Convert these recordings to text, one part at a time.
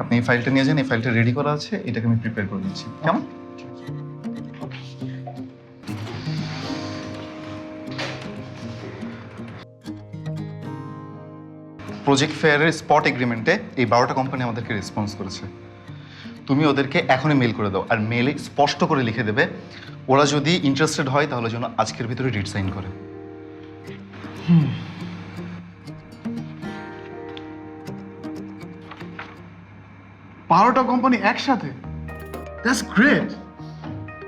আপনি এই ফাইলটা নিয়ে যান এই ফাইলটা রেডি করা আছে এটাকে আমি প্রিপেয়ার করে দিচ্ছি। কেমন? প্রজেক্ট ফেয়ারের স্পট এগ্রিমেন্টে এই বারোটা কোম্পানি আমাদেরকে রেসপন্স করেছে। তুমি ওদেরকে এখনই মেল করে দাও আর মেলে স্পষ্ট করে লিখে দেবে ওরা যদি ইন্টারেস্টেড হয় তাহলে যেন আজকের ভিতরে রিট সাইন করে। বারোটা কোম্পানি একসাথে? দ্যাটস গ্রেট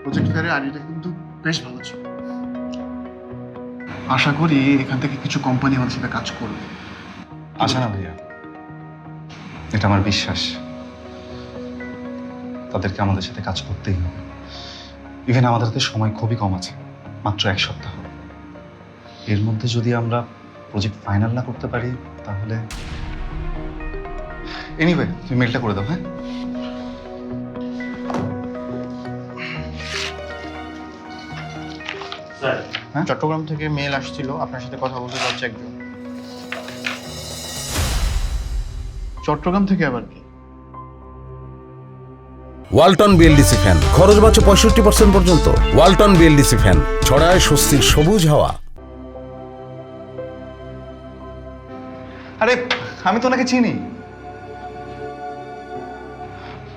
প্রজেক্ট ফেয়ারের আইডিটা কিন্তু বেশ ভালো ছিল। আশা করি এখান থেকে কিছু কোম্পানি আমাদের সাথে কাজ করবে। আসে না ভাইয়া। এটা আমার বিশ্বাস। তাদেরকে আমাদের সাথে কাজ করতেই হবে। ইভেন আমাদের হাতে সময় খুবই কম আছে, মাত্র এক সপ্তাহ। এর মধ্যে যদি আমরা প্রজেক্ট ফাইনাল না করতে পারি, তাহলে এনিওয়ে তুমি মেলটা করে দাও হ্যাঁ? হ্যাঁ? চট্টগ্রাম থেকে মেল আসছিল আপনার সাথে কথা বলতে যাচ্ছে একজন। চট্টগ্রাম থেকে আবার কি? ওয়ালটন বিএলডিসি ফ্যান খরচ বাঁচে পঁয়ষট্টি পার্সেন্ট পর্যন্ত। ওয়ালটন বিএলডিসি ফ্যান ছড়ায় স্বস্তির সবুজ হাওয়া। আরে আমি তো ওনাকে চিনি।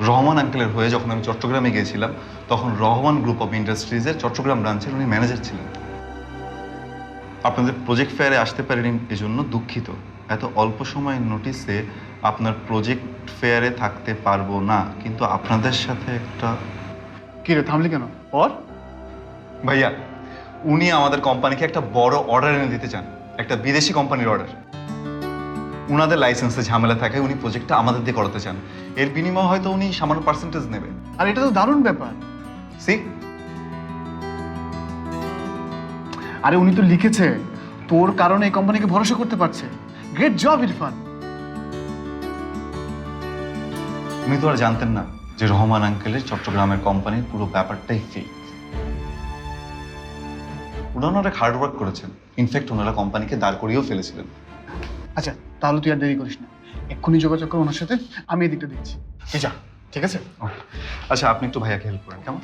রহমান আঙ্কেলের হয়ে যখন আমি চট্টগ্রামে গিয়েছিলাম তখন রহমান গ্রুপ অফ ইন্ডাস্ট্রিজের চট্টগ্রাম ব্রাঞ্চের উনি ম্যানেজার ছিলেন। আপনাদের প্রজেক্ট ফেয়ারে আসতে পারেনি এজন্য দুঃখিত। এত অল্প সময়ের নোটিসে আপনার প্রজেক্ট ফেয়ারে থাকতে পারব না কিন্তু আপনাদের সাথে একটা কি রে থামলি কেন? পর ভাইয়া উনি আমাদের কোম্পানিকে একটা বড় অর্ডার এনে দিতে চান একটা বিদেশি কোম্পানির অর্ডার উনাদের লাইসেন্সে ঝামেলা থাকে, উনি প্রজেক্টটা আমাদের দিয়ে করাতে চান। এর বিনিময়ে হয়তো উনি সামান্য পার্সেন্টেজ নেবে আর এটা তো দারুণ ব্যাপার। সি আরে উনি তো লিখেছে, তোর কারণে এই কোম্পানিকে ভরসা করতে পারছে। Great job Irfan. উনি তো আর জানতেন না যে রহমান আঙ্কেলের চট্টগ্রামের কোম্পানির পুরো ব্যাপারটাই ফেক ওনারা অনেক হার্ড ওয়ার্ক করেছেন। ইনফ্যাক্ট ওনারা কোম্পানিকে দাঁড় করিয়েও ফেলেছিলেন। আচ্ছা তাহলে তুই আর দেরি করিস না। এক্ষুনি যোগাযোগ কর ওনার সাথে আমি এদিকটা দেখছি। তুই যা ঠিক আছে? আচ্ছা আপনি একটু ভাইয়াকে হেল্প করেন কেমন?